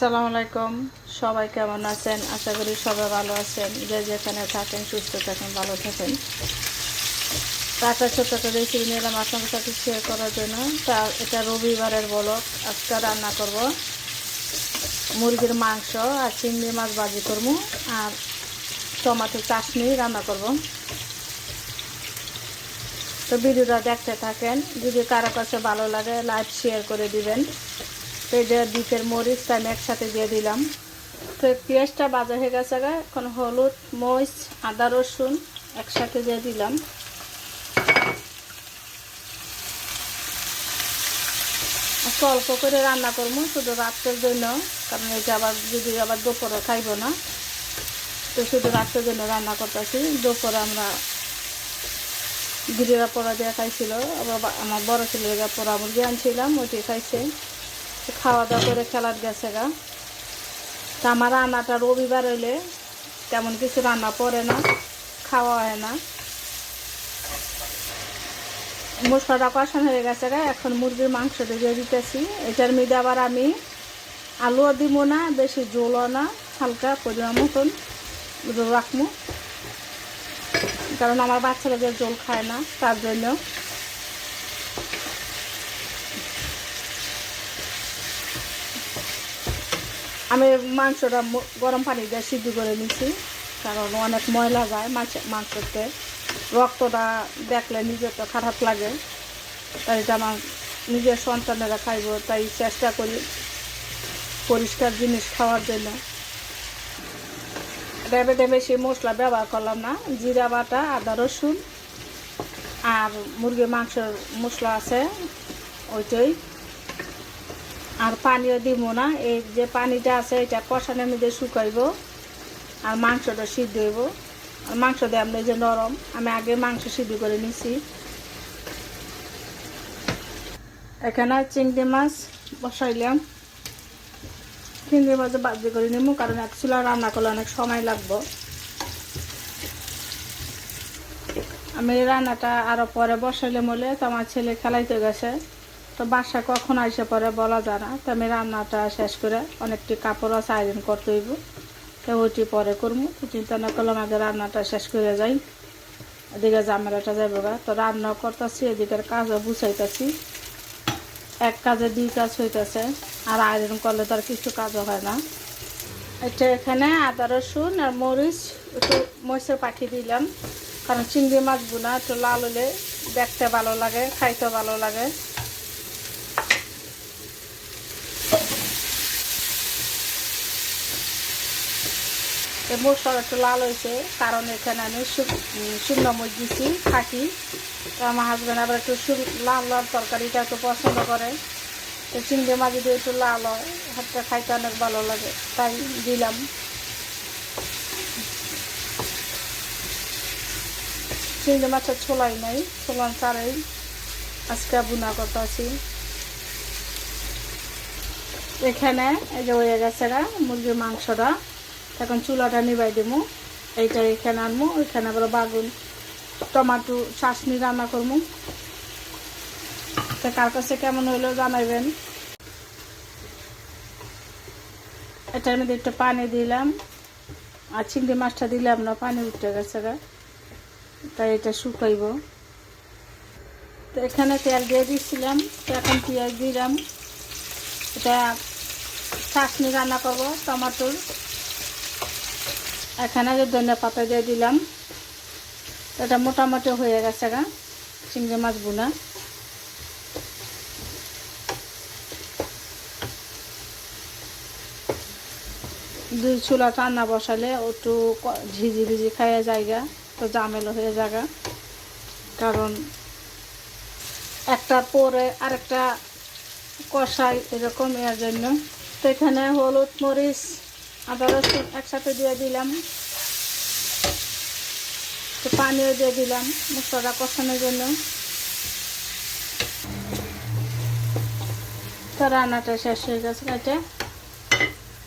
আসসালামু আলাইকুম। সবাই কেমন আছেন? আশা করি সবাই ভালো আছেন। যে যেখানে থাকেন, সুস্থ থাকেন, ভালো থাকেন। ছোট্ট একটা রেসিপি নিলাম আপনাদের সাথে শেয়ার করার জন্য। তা, এটা রবিবারের বলক আজকে রান্না করব মুরগির মাংস আর চিংড়ি মাছ ভাজি করব আর টমাটো চাটনি রান্না করব। তো ভিডিওটা দেখতে থাকেন। যদি কারও কাছে ভালো লাগে লাইক শেয়ার করে দিবেন। তো এটা দ্বীপের মরিচটা আমি একসাথে দিয়ে দিলাম। তো পেঁয়াজটা বাজা হয়ে গেছে এখন হলুদ, মরিচ, আদা, রসুন একসাথে দিয়ে দিলাম। আজকে অল্প করে রান্না করব শুধু রাত্রের জন্য, কারণ এটা আবার যদি আবার দুপুরে খাইব না, তো শুধু রাত্রের জন্য রান্না করতেছি। দুপুরে আমরা গিরিরা পোড়া দিয়ে খাইছিল, আবার আমার বড় ছেলেরা পোড়া মুরগি আনছিলাম, ওইটি খাইছে। খাওয়া দাওয়া করে খেলার গেছে গা। তা আমার রান্নাটা রবিবার হইলে তেমন কিছু রান্না পড়ে না, খাওয়া হয় না। মশলাটা কষানো হয়ে গেছে গা, এখন মুরগির মাংসটা দিয়ে দিতেছি। এটার মধ্যে আবার আমি আলুও দিব না, বেশি জলও না, হালকা পরিমাণ মতন রাখব কারণ আমার বাচ্চারা যে জল খায় না, তার জন্য আমি মাংসটা গরম পানি দিয়ে সিদ্ধ করে নিছি, কারণ অনেক ময়লা যায় মাছ মাংসতে। রক্তটা দেখলে নিজের তো খারাপ লাগে, তাই এটা আমার নিজের সন্তানেরা খাইব, তাই চেষ্টা করি পরিষ্কার জিনিস খাওয়ার জন্য। রেবেটে বেশি মশলা ব্যবহার করলাম না, জিরা বাটা, আদা রসুন আর মুরগির মাংসের মশলা আছে, ওইটাই। আর পানিও দিব না। এই যে পানিটা আছে, এটা কষানোর মধ্যে শুকাইব আর মাংসটা সিদ্ধ হইব। আর মাংস দিয়ে আমরা যে নরম, আমি আগে মাংস সিদ্ধ করে নিছি। এখানে চিংড়ি মাছ বসাইলাম। চিংড়ি মাছ বাজি করে নিব কারণ এক চুলা রান্না করলে অনেক সময় লাগবে। আমি রান্নাটা আরও পরে বসাইলে মলে তো আমার ছেলে খেলাইতে গেছে। তো বাসা কখন আইসে পরে বলা যায় না। তো আমি রান্নাটা শেষ করে অনেকটি কাপড় আছে আয়োজন করতে হইব। তো ওইটি পরে করব চিন্তা না করলাম আগে রান্নাটা শেষ করে যাই। এদিকে জামেলাটা যাইব গা। তো রান্না করতেছি, এদিকের কাজও বুঝাইতেছি এক কাজে দুই কাজ হইতেছে, আর আয়রন করলে তো আর কিছু কাজও হয় না। এটা এখানে আদা, রসুন আর মরিচ একটু মরিচের পাখি দিলাম। কারণ চিংড়ি মাছ বোনা একটু লাল হলে দেখতে ভালো লাগে খাইতে ভালো লাগে। এই মশলা একটু লাল হয়েছে, কারণ এখানে আমি শুকনো মরিচ দিছি খাটি তো আমার হাজব্যান্ড আবার একটু লাল লাল তরকারিটা একটু পছন্দ করে। তো চিংড়ি মাছ যদি একটু লাল হয়, হাতটা খাইতে অনেক ভালো লাগে, তাই দিলাম। চিংড়ি মাছটা ছোলাই নাই ছোলান ছাড়াই আজকে বুনা করতেছি। এখানে এই যে হয়ে গেছে মুরগির মাংসটা। এখন চুলাটা নিবাই দেবো এইটা এখানে আনব ওইখানে আবার বাগুন, টমাটো চাটনি রান্না করব তা কার কাছে কেমন হইল জানাইবেন। এটার মধ্যে একটু পানি দিলাম। আর চিংড়ি মাছটা দিলাম না, পানি উঠে গেছে তাই এটা শুকাইব। তো এখানে তেল দিয়ে দিয়েছিলাম তো এখন পেঁয়াজ দিলাম। এটা চাটনি রান্না করব, টমাটোর। এখানে যে ধনিয়া পাতা দিয়ে দিলাম, এটা মোটামুটি হয়ে গেছে গা, চিংড়ি মাছ বোনা দুই চুলা রান্না বসালে একটু ঝিঝি ভিজি খাইয়ে জায়গা তো জামেলো হয়ে জায়গা কারণ একটা পরে আরেকটা কষাই এরকম এর জন্য। তো এখানে হলুদ মরিচ আদা রসুন একসাথে দিয়ে দিলাম। তো পানিও দিয়ে দিলাম মশলাটা কষানোর জন্য। তো রান্নাটা শেষ হয়ে গেছে এটা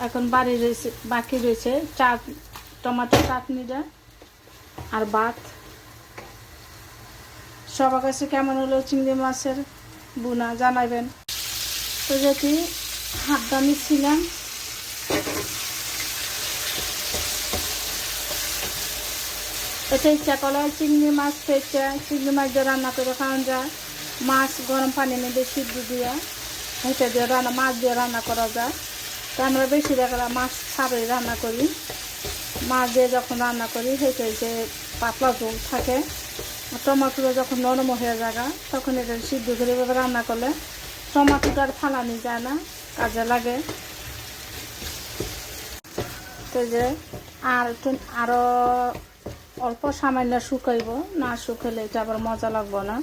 এখন বাড়ি রয়েছে, বাকি রয়েছে চাট, টমাটো চাটনিটা আর ভাত। সবার কাছে কেমন হলো চিংড়ি মাছের বুনা জানাবেন। তো যদি হাত দামি ছিলাম এটা ইচ্ছা করলে চিংড়ি মাছ ফেটে, চিংড়ি মাছ দিয়ে রান্না করে খাওয়া যায় মাছ গরম পানি মধ্যে সিদ্ধ দিয়ে হেঁটে দিয়ে রান্না, মাছ দিয়ে রান্না করা যায়। তো আমরা বেশি দেখা মাছ ছাড়াই রান্না করি। মাছ দিয়ে যখন রান্না করি, হেঁটে যে পাতলা ঝোল থাকে, টমাটোটা যখন নরম হয়ে যায় তখন এটা সিদ্ধ করে রান্না করলে টমাটোটা আর ফালানি যায় না, কাজে লাগে। তো যে আর আরও অল্প সামান্য শুকাইব, না শুকাইলে এটা আবার মজা লাগবো না।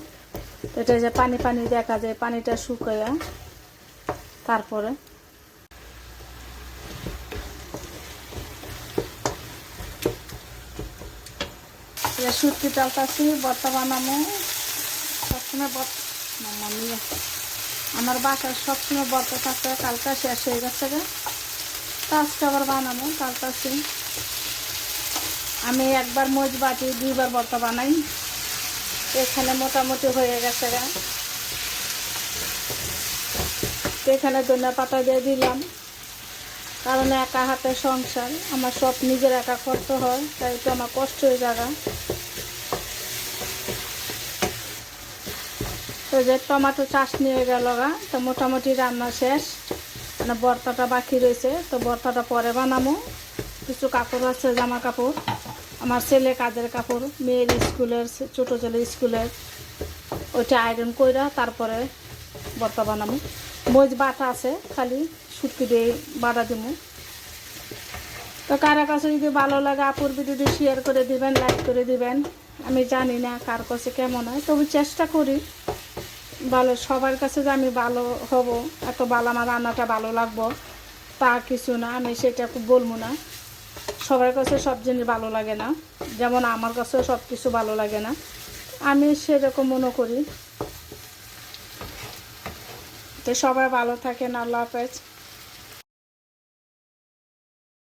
এটা যে পানি পানি দেখা যায়, পানিটা শুকাইয়া তারপরে সুটকি চালতাছি বর্তা বানামো সবসময় বর্ত মাম্মা আমার বাসার সবসময় বর্তা থাকতে কালকা শেষ হয়ে গেছে গে। আজকে আবার বানাবো কালকাছি আমি একবার মজ বাটি দুইবার বর্তা বানাই। এখানে মোটামুটি হয়ে গেছে গা। এখানে ধনিয়া পাতা দিয়ে দিলাম। কারণ একা হাতে সংসার, আমার সব নিজের একা করতে হয়, তাই তো আমার কষ্ট হয়ে যাবে তো যে টমাটো চাষ নিয়ে গেল গা, তো মোটামুটি রান্না শেষ। মানে বর্তাটা বাকি রয়েছে, তো বর্তাটা পরে বানাবো। কিছু কাপড় আছে, জামা কাপড়। আমার ছেলে কাজের কাপড়, মেয়ের স্কুলের, ছোটো ছেলের স্কুলের, ওইটা আয়রন কইরা তারপরে বর্তা বানাবো। মজ বাটা আছে, খালি শুটকি দিয়ে বাটা দিব। তো কারও কাছে যদি ভালো লাগে, আপুর যদি শেয়ার করে দিবেন লাইক করে দিবেন। আমি জানি না কার কাছে কেমন হয়, তবু চেষ্টা করি। ভালো, সবার কাছে যে আমি ভালো হব, এত ভালো আমার রান্নাটা ভালো লাগবো, তা কিছু না, আমি সেটা বলব না। সবার কাছে সব জিনিস ভালো লাগে না। যেমন আমার কাছেও সব কিছু ভালো লাগে না। আমি সেরকম মনে করি। তো সবাই ভালো থাকেন, আল্লাহ হাফেজ।